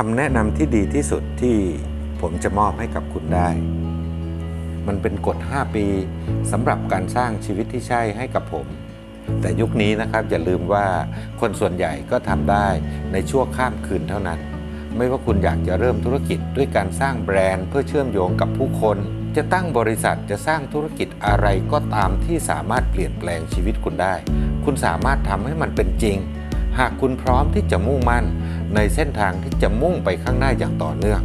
คำแนะนำที่ดีที่สุดที่ผมจะมอบให้กับคุณได้ มันเป็นกฎ 5 ปีสำหรับการสร้างชีวิตที่ใช่ให้กับผม แต่ยุคนี้นะครับอย่าลืมว่าคนส่วนใหญ่ก็ทำได้ในชั่วข้ามคืนเท่านั้น ไม่ว่าคุณอยากจะเริ่มธุรกิจด้วยการสร้างแบรนด์เพื่อเชื่อมโยงกับผู้คน จะตั้งบริษัทจะสร้างธุรกิจอะไรก็ตามที่สามารถเปลี่ยนแปลงชีวิตคุณได้ คุณสามารถทำให้มันเป็นจริง หากคุณพร้อมที่จะมุ่งมั่น ในเส้นทางที่จะมุ่งไปข้างหน้าอย่างต่อเนื่อง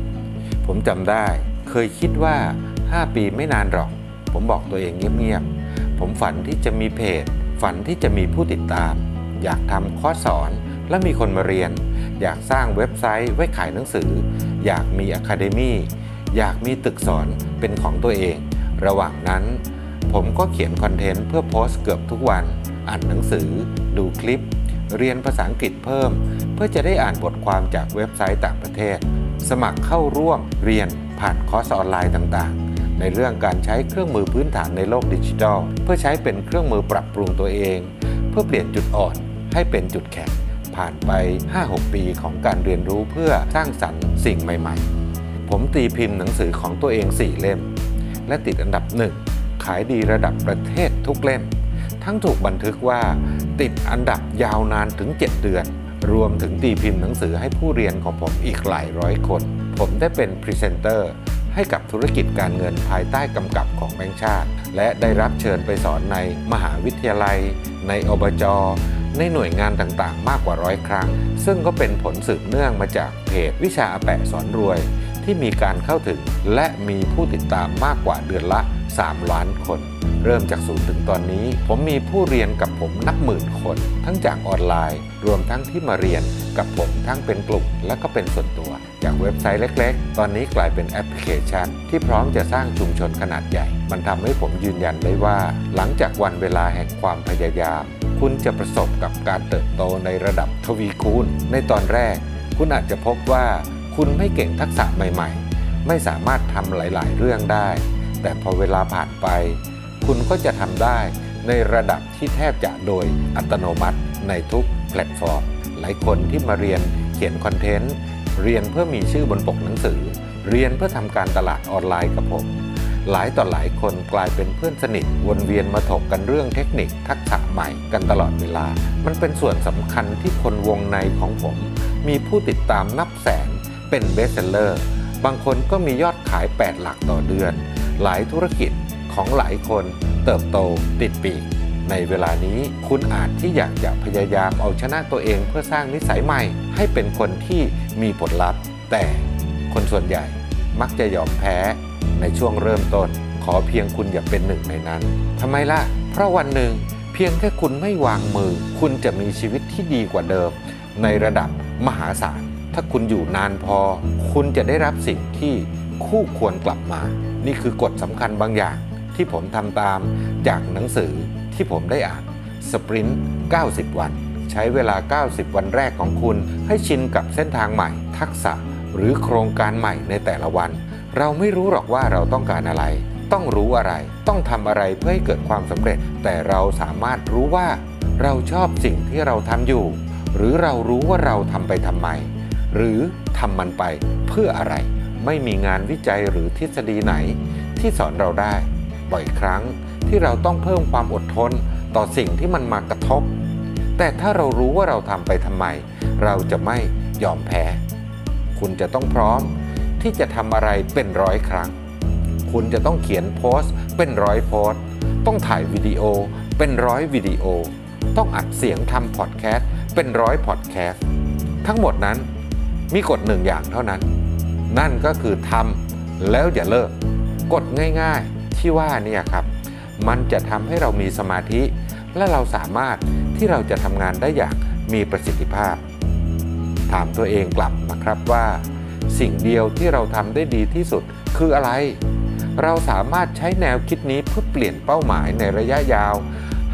ผมจำได้เคยคิดว่า 5 ปีไม่นานหรอก ผมบอกตัวเองเงียบๆ ผมฝันที่จะมีเพจ ฝันที่จะมีผู้ติดตาม อยากทำคอร์สสอนและมีคนมาเรียน อยากสร้างเว็บไซต์ไว้ขายหนังสือ อยากมีอะคาเดมี่อยากมีตึกสอนเป็นของตัวเอง ระหว่างนั้น ผมก็เขียนคอนเทนต์เพื่อโพสต์เกือบทุกวันอ่านหนังสือ ดูคลิป เรียนภาษาอังกฤษเพิ่ม เพื่อจะได้อ่านบทความจากเว็บไซต์ต่างประเทศ สมัครเข้าร่วมเรียนผ่านคอร์สออนไลน์ต่างๆ ในเรื่องการใช้เครื่องมือพื้นฐานในโลกดิจิทัล เพื่อใช้เป็นเครื่องมือปรับปรุงตัวเอง เพื่อเปลี่ยนจุดอ่อนให้เป็นจุดแข็งผ่านไป 5-6 ปีของการเรียนรู้เพื่อสร้างสรรค์สิ่งใหม่ ๆ ผมตีพิมพ์หนังสือของตัวเอง 4 เล่ม และติดอันดับหนึ่งขายดีระดับประเทศทุกเล่ม ทั้งถูกบันทึกว่าติดอันดับยาวนานถึง 7 เดือน รวมถึงตีพิมพ์หนังสือให้ผู้เรียนของผมอีกหลายร้อยคน ผมได้เป็นพรีเซนเตอร์ให้กับธุรกิจการเงินภายใต้กำกับของแบงก์ชาติ และได้รับเชิญไปสอนในมหาวิทยาลัย ในอบจในหน่วยงานต่างๆ มากกว่าร้อยครั้ง ซึ่งก็เป็นผลสืบเนื่องมาจากเพจวิชาอาแปะสอนรวย ที่มีการเข้าถึงและมีผู้ติดตามมากกว่าเดือนละ 3 ล้านคน เริ่มจากศูนย์ถึงตอนนี้ ผมมีผู้เรียนกับผมนับหมื่นคน ทั้งจากออนไลน์ รวมทั้งที่มาเรียนกับผมทั้งเป็นกลุ่มและก็เป็นส่วนตัว จากเว็บไซต์เล็ก ๆ ตอนนี้กลายเป็นแอปพลิเคชัน ที่พร้อมจะสร้างชุมชนขนาดใหญ่ มันทำให้ผมยืนยันได้ว่า หลังจากวันเวลาแห่งความพยายาม คุณจะประสบกับการเติบโตในระดับทวีคูณ ในตอนแรก คุณอาจจะพบว่า คุณไม่เก่งทักษะใหม่ ๆ ไม่สามารถทำหลาย ๆ เรื่องได้ แต่พอเวลาผ่านไป คุณก็จะทำได้ในระดับที่แทบจะโดยอัตโนมัติในทุกแพลตฟอร์ม หลายคนที่มาเรียนเขียนคอนเทนต์ เรียนเพื่อมีชื่อบนปกหนังสือ เรียนเพื่อทำการตลาดออนไลน์กับผม หลายต่อหลายคนกลายเป็นเพื่อนสนิทวนเวียนมาถกกันเรื่องเทคนิคทักษะใหม่กันตลอดเวลา มันเป็นส่วนสำคัญที่คนวงในของผม มีผู้ติดตามนับแสนเป็นเบสเซลเลอร์ บางคนก็มียอดขาย 8 หลักต่อเดือน หลายธุรกิจ ของหลายคนเติบโตติดปีก ในเวลานี้คุณอาจที่อยากจะพยายามเอาชนะตัวเองเพื่อสร้างนิสัยใหม่ ให้เป็นคนที่มีผลลัพธ์ แต่คนส่วนใหญ่มักจะยอมแพ้ในช่วงเริ่มต้น ขอเพียงคุณอย่าเป็นหนึ่งในนั้นทำไมล่ะ เพราะวันหนึ่งเพียงแค่คุณไม่วางมือ คุณจะมีชีวิตที่ดีกว่าเดิม ในระดับมหาศาล ถ้าคุณอยู่นานพอ คุณจะได้รับสิ่งที่คู่ควรกลับมา นี่คือกฎสำคัญบางอย่าง ที่ผมทำตามจากหนังสือที่ผมได้อ่านสปรินต์90 วัน ใช้เวลา 90 วันแรกของคุณ ให้ชินกับเส้นทางใหม่ ทักษะ หรือโครงการใหม่ในแต่ละวัน เราไม่รู้หรอกว่าเราต้องการอะไร ต้องรู้อะไร ต้องทำอะไรเพื่อให้เกิดความสำเร็จ แต่เราสามารถรู้ว่า เราชอบสิ่งที่เราทำอยู่ หรือเรารู้ว่าเราทำไปทำไม หรือทำมันไปเพื่ออะไร ไม่มีงานวิจัยหรือทฤษฎีไหน ที่สอนเราได้ บ่อยครั้ง ที่เราต้องเพิ่มความอดทนต่อสิ่งที่มันมากระทบ แต่ถ้าเรารู้ว่าเราทำไปทำไม เราจะไม่ยอมแพ้ คุณจะต้องพร้อมที่จะทำอะไรเป็นร้อยครั้ง คุณจะต้องเขียนโพสต์เป็นร้อยโพสต์ ต้องถ่ายวิดีโอเป็นร้อยวิดีโอ ต้องอัดเสียงทำพอดแคสต์เป็นร้อยพอดแคสต์ ทั้งหมดนั้นมีกฎหนึ่งอย่างเท่านั้น นั่นก็คือทำแล้วอย่าเลิก กฎง่าย ๆ ที่ว่าเนี่ยครับมันจะทำให้เรามีสมาธิ และเราสามารถที่เราจะทำงานได้อย่างมีประสิทธิภาพ ถามตัวเองกลับนะครับว่า สิ่งเดียวที่เราทำได้ดีที่สุดคืออะไร เราสามารถใช้แนวคิดนี้เพื่อเปลี่ยนเป้าหมายในระยะยาว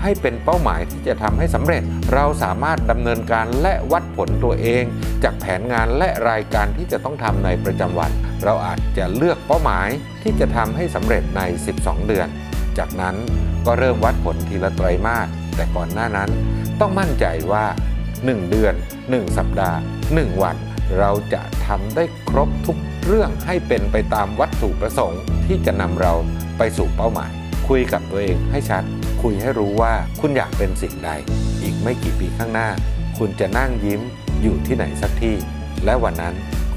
ให้เป็นเป้าหมายที่จะทำให้สำเร็จ เราสามารถดำเนินการและวัดผลตัวเอง จากแผนงานและรายการที่จะต้องทำในประจำวัน เราอาจจะเลือกเป้าหมายที่จะทำให้สำเร็จใน 12 เดือน จากนั้นก็เริ่มวัดผลทีละไตรมาสแต่ก่อนหน้านั้น ต้องมั่นใจว่า 1 เดือน 1 สัปดาห์ 1 วัน เราจะทำได้ครบทุกเรื่องให้เป็นไปตามวัตถุประสงค์ที่จะนำเราไปสู่เป้าหมาย คุยกับตัวเองให้ชัด คุยให้รู้ว่าคุณอยากเป็นสิ่งใด อีกไม่กี่ปีข้างหน้า คุณจะนั่งยิ้มอยู่ที่ไหนสักที่ และวันนั้น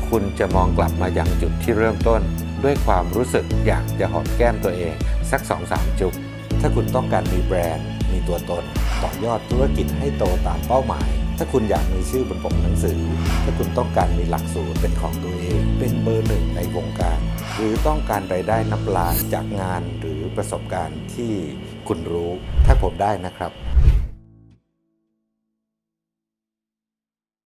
คุณจะมองกลับมาอยังจุดที่เริ่มต้น ด้วยความรู้สึกอยากจะหอมแก้มตัวเอง สักสองสามจุบถ้าคุณต้องการมีแบรนด์ มีตัวตน ต่อยอดธุรกิจให้โตตามเป้าหมาย ถ้าคุณอยากมีชื่อบนปกหนังสือ ถ้าคุณต้องการมีหลักสูตรเป็นของตัวเอง เป็นเบอร์หนึ่งในวงการ หรือต้องการรายได้นับล้านจากงานหรือประสบการณ์ที่ คุณรู้ ถ้าผมได้นะครับ